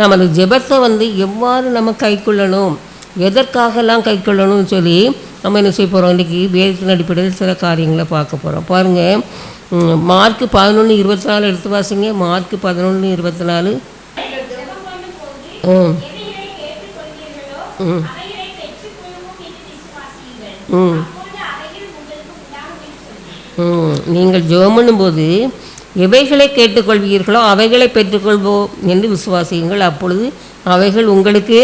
நமது ஜெபத்தை வந்து எவ்வாறு நம்ம கைக்கொள்ளணும் எதற்காகலாம் கைக்கொள்ளணும்னு சொல்லி நம்ம என்ன செய்ய போகிறோம் இன்றைக்கி வேதத்தின் அடிப்படையில் சில காரியங்களை பார்க்க போகிறோம் பாருங்கள் மார்க் பதினொன்று இருபத்தி நாலு எடுத்து வாசிங்க. மார்க் பதினொன்று இருபத்தி நாலு ம். ம். ம். ம். நீங்கள் ஜெபம் பண்ணும்போது எவைகளை கேட்டுக்கொள்வீர்களோ அவைகளை பெற்றுக்கொள்வோம் என்று விசுவாசியுங்கள். அப்பொழுது அவைகள் உங்களுக்கு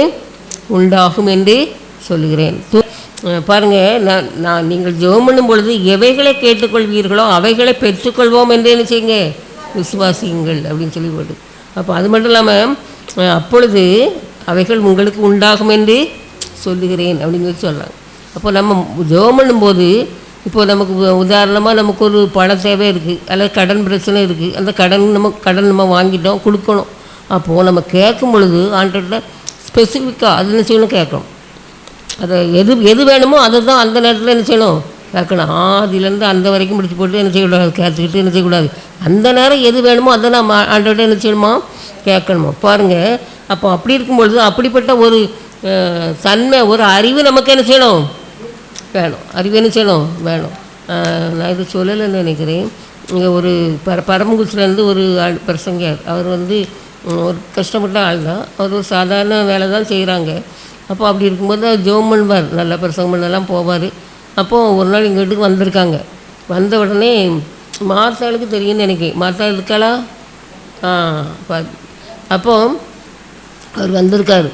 உண்டாகும் என்று சொல்லுகிறேன். பாருங்கள் பாருங்க நான் நான் நீங்கள் ஜெபம் பண்ணும் பொழுது எவைகளை கேட்டுக்கொள்வீர்களோ அவைகளை பெற்றுக்கொள்வோம் என்று என்ன செய்யுங்க? விசுவாசியுங்கள் அப்படின்னு சொல்லி போட்டு. அப்போ அது மட்டும் இல்லாமல் அப்பொழுது அவைகள் உங்களுக்கு உண்டாகும் என்று சொல்லுகிறேன் அப்படின்னு சொல்லி சொல்கிறாங்க அப்போ நம்ம ஜெபம் பண்ணும்போது இப்போ நமக்கு உதாரணமாக நமக்கு ஒரு பண தேவை இருக்குது அல்லது கடன் பிரச்சனை இருக்குது அந்த கடன் நம்ம கடன் நம்ம வாங்கிட்டோம் கொடுக்கணும். அப்போது நம்ம கேட்கும் பொழுது ஆண்டர்கிட்ட ஸ்பெசிஃபிக்காக அது என்ன செய்யணும் கேட்கணும். அதை எது எது வேணுமோ அதை தான் அந்த நேரத்தில் என்ன செய்யணும்? கேட்கணும். ஆதிலேருந்து அந்த வரைக்கும் முடிச்சு போட்டு என்ன செய்யக்கூடாது? கேட்டுக்கிட்டு என்ன செய்யக்கூடாது? அந்த நேரம் எது வேணுமோ அதை நம்ம ஆண்டோட என்ன செய்யணுமா? கேட்கணுமா? பாருங்கள் அப்போ அப்படி இருக்கும்பொழுது அப்படிப்பட்ட ஒரு தன்மை ஒரு அறிவு நமக்கு என்ன செய்யணும்? வேணும். அறிவு என்ன செய்யணும். வேணும். நான் இது சொல்லலைன்னு நினைக்கிறேன். இங்கே ஒரு பர பரமகுச்சிலேருந்து ஒரு ஆள் பிரசங்கர் அவர் வந்து ஒரு கஷ்டப்பட்ட ஆள் தான். அவர் ஒரு சாதாரண வேலை தான் செய்கிறாங்க அப்போ அப்படி இருக்கும்போது ஜோம் பண்ணுவார். நல்ல பிரசங்கம் பண்ணலாம் போவார். அப்போது ஒரு நாள் எங்கள் வீட்டுக்கு வந்திருக்காங்க. வந்த உடனே மாத்தாளுக்கு தெரியும்னு நினைக்கிறேன். மாத்தா இருக்காளா ஆ அப்போ அவர் வந்திருக்காரு.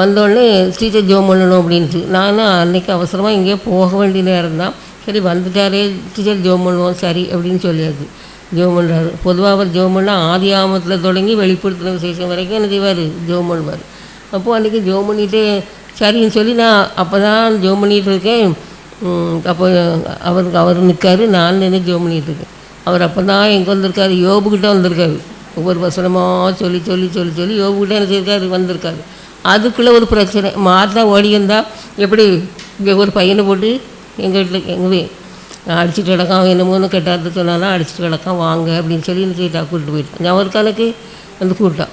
வந்தோடனே டீச்சர் ஜோம் பண்ணணும் அப்படின்ட்டு நானும் அன்னைக்கு அவசரமாக எங்கேயோ போக வேண்டிய நேரம் தான். சரி வந்துட்டாரே டீச்சர் ஜோம் பண்ணுவோம் சரி அப்படின்னு சொல்லியாச்சு. ஜோம் பண்ணுறாரு பொதுவாக அவர் ஜோம் பண்ணால் ஆதி ஆமத்தில் தொடங்கி வெளிப்படுத்தின விசேஷம் வரைக்கும் என்ன செய்வார்? ஜோம் பண்ணுவார் அப்போது அன்றைக்கி ஜோம் பண்ணிட்டு சரின்னு சொல்லி நான் அப்போ தான் ஜோம் பண்ணிகிட்டு இருக்கேன் அப்போ அவருக்கு அவர் நிற்காரு நான் நின்று ஜோம் பண்ணிகிட்டு இருக்கேன். அவர் அப்போ தான் எங்கே வந்திருக்காரு? யோபுக்கிட்ட வந்திருக்காரு. ஒவ்வொரு வசனமாக சொல்லி சொல்லி சொல்லி சொல்லி யோபுக்கிட்ட என்ன செய்யிருக்காரு வந்திருக்காரு. அதுக்குள்ளே ஒரு பிரச்சனை. மாத்தா ஓடி வந்தால் எப்படி இங்கே ஒரு பையனை போட்டு எங்கள் வீட்டில் எங்கள் அடிச்சுட்டு கிடக்கான் என்னமோன்னு கெட்டார்த்து சொன்னாலும் அடிச்சுட்டு கிடக்கான் வாங்க அப்படின்னு சொல்லி என்ன செய்யிட்டா கூப்பிட்டு போயிட்டான். ஞாபகம் எனக்கு வந்து கூப்பிட்டான்.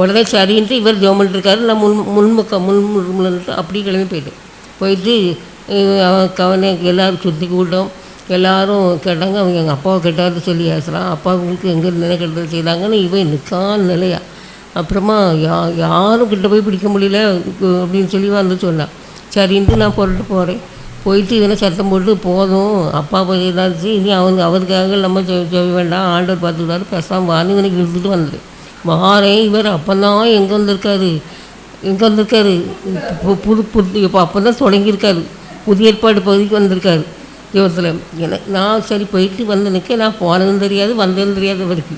உடனே சரின்ட்டு இவர் ஜோமன் இருக்காரு. நான் முன் முன்முக்கம் முன் முன்னுட்டு அப்படி கிளம்பி போயிட்டேன். போயிட்டு அவன் கவனை எல்லோரும் சுற்றி கூட்டம் எல்லோரும் கேட்டாங்க அவங்க எங்கள் அப்பாவை கேட்டாரு சொல்லி பேசுகிறான் அப்பாவுக்கு எங்கே நினை கெட்டது செய்தாங்கன்னு இவன் நிற்கான் நிலையா? அப்புறமா யா யாரும் கிட்ட போய் பிடிக்க முடியல அப்படின்னு சொல்லி வந்து சொன்னான் சரின்ட்டு நான் புரட்டு போகிறேன் போயிட்டு இதெல்லாம் சத்தம் போட்டு போதும். அப்பா போய் இருந்துச்சு இனி அவங்க அவருக்காக நம்ம செய்ய வேண்டாம். ஆண்டவர் பார்த்துக்கிட்டாரு பேசாமல் வாங்கி இவனுக்கு இழுத்துட்டு வந்தது. வாரேன் இவர் அப்போதான் எங்கே வந்திருக்காரு? எங்கே வந்திருக்காரு? இப்போ புது புது இப்போ அப்போ தான் தொடங்கியிருக்காரு. புதிய ஏற்பாடு பகுதிக்கு வந்திருக்காரு. இவரத்தில் எனக்கு நான் சரி போயிட்டு வந்து நிற்க நான் போனதும் தெரியாது வந்ததும் தெரியாது இவருக்கு.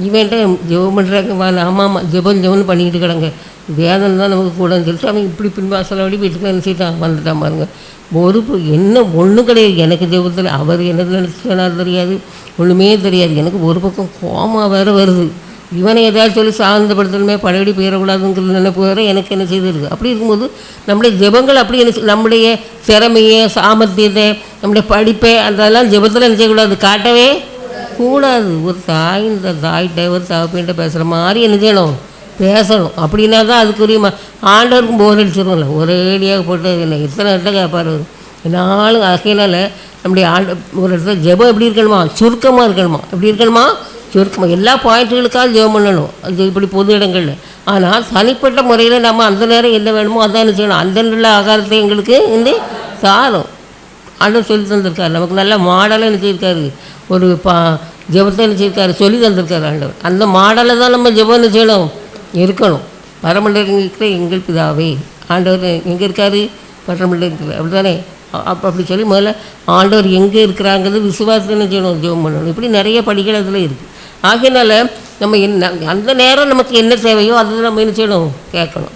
இவன்ட்ட ஜெபம் பண்ணுறாங்க வா ஆமாம் ஆமாம் ஜெபம் ஜெபம் பண்ணிக்கிட்டு கிடங்க வேதனை தான் நமக்கு கூடன்னு சொல்லிட்டு அவன் இப்படி பின்வாசல வழி வீட்டுக்கு நினச்சிட்டான் வந்துட்டான் பாருங்க. ஒரு என்ன ஒன்றும் கிடையாது. எனக்கு ஜெபத்தில் அவர் என்ன நினச்சினாலும் தெரியாது. ஒன்றுமே தெரியாது. எனக்கு ஒரு பக்கம் கோமா வேறு வருது. இவனை ஏதாவது சொல்லி சாந்தப்படுத்தணுமே பழையடி போயிடக்கூடாதுங்கிற நினைப்பு வேறு எனக்கு என்ன செய்திருக்கு? அப்படி இருக்கும்போது நம்முடைய ஜெபங்கள் அப்படி என்ன நம்முடைய திறமையை சாமர்த்தியத்தை நம்முடைய படிப்பை அதெல்லாம் ஜெபத்தில் என்ன செய்யக்கூடாது காட்டவே கூடாது. ஒரு தாய் இந்த தாய்கிட்ட ஒரு தகப்பின்ட்ட பேசுகிற மாதிரி என்ன செய்யணும்? பேசணும். அப்படின்னா தான் அதுக்குரிய ஆண்டவருக்கும் போர் அடிச்சிருவோம்ல ஒரேடியாக போட்டு என்ன? இத்தனை இடத்த கேட்பார் அவர்? நாளும் நம்முடைய ஆண்ட ஒரு இடத்துல ஜெபம் எப்படி இருக்கணுமா? சுருக்கமாக இருக்கணுமா? எப்படி இருக்கணுமா? சுருக்கமாக எல்லா பாயிண்ட்டுகளுக்காக ஜெபம் பண்ணணும். அது இப்படி பொது இடங்களில். ஆனால் தனிப்பட்ட முறையில் நம்ம அந்த நேரம் என்ன வேணுமோ அதான் என்ன செய்யணும். அந்த நல்ல ஆகாரத்தை எங்களுக்கு வந்து தாரும். ஆண்டவர் சொல்லி தந்திருக்காரு. நமக்கு நல்ல மாடலாக என்ன செய்யிருக்காரு ஒரு பா ஜெபத்தை செய்தார் சொல்லி தந்திருக்கார் ஆண்டவர். அந்த மாடலை தான் நம்ம ஜெபம் என்ன செய்யணும்? இருக்கணும். பரமண்டலம் இருக்கிற எங்கள் பிதாவே ஆண்டவர் எங்கே இருக்கார்? பரமண்டலம் அப்படி தானே அப்போ அப்படி சொல்லி முதல்ல ஆண்டவர் எங்கே இருக்கிறாங்கிறது விசுவாசத்தை என்ன செய்யணும்? ஜெபம் பண்ணணும். இப்படி நிறைய படிகள் அதில் இருக்குது ஆகையினால நம்ம என்ன அந்த நேரம் நமக்கு என்ன தேவையோ அதை நம்ம என்ன செய்யணும்? கேட்கணும்.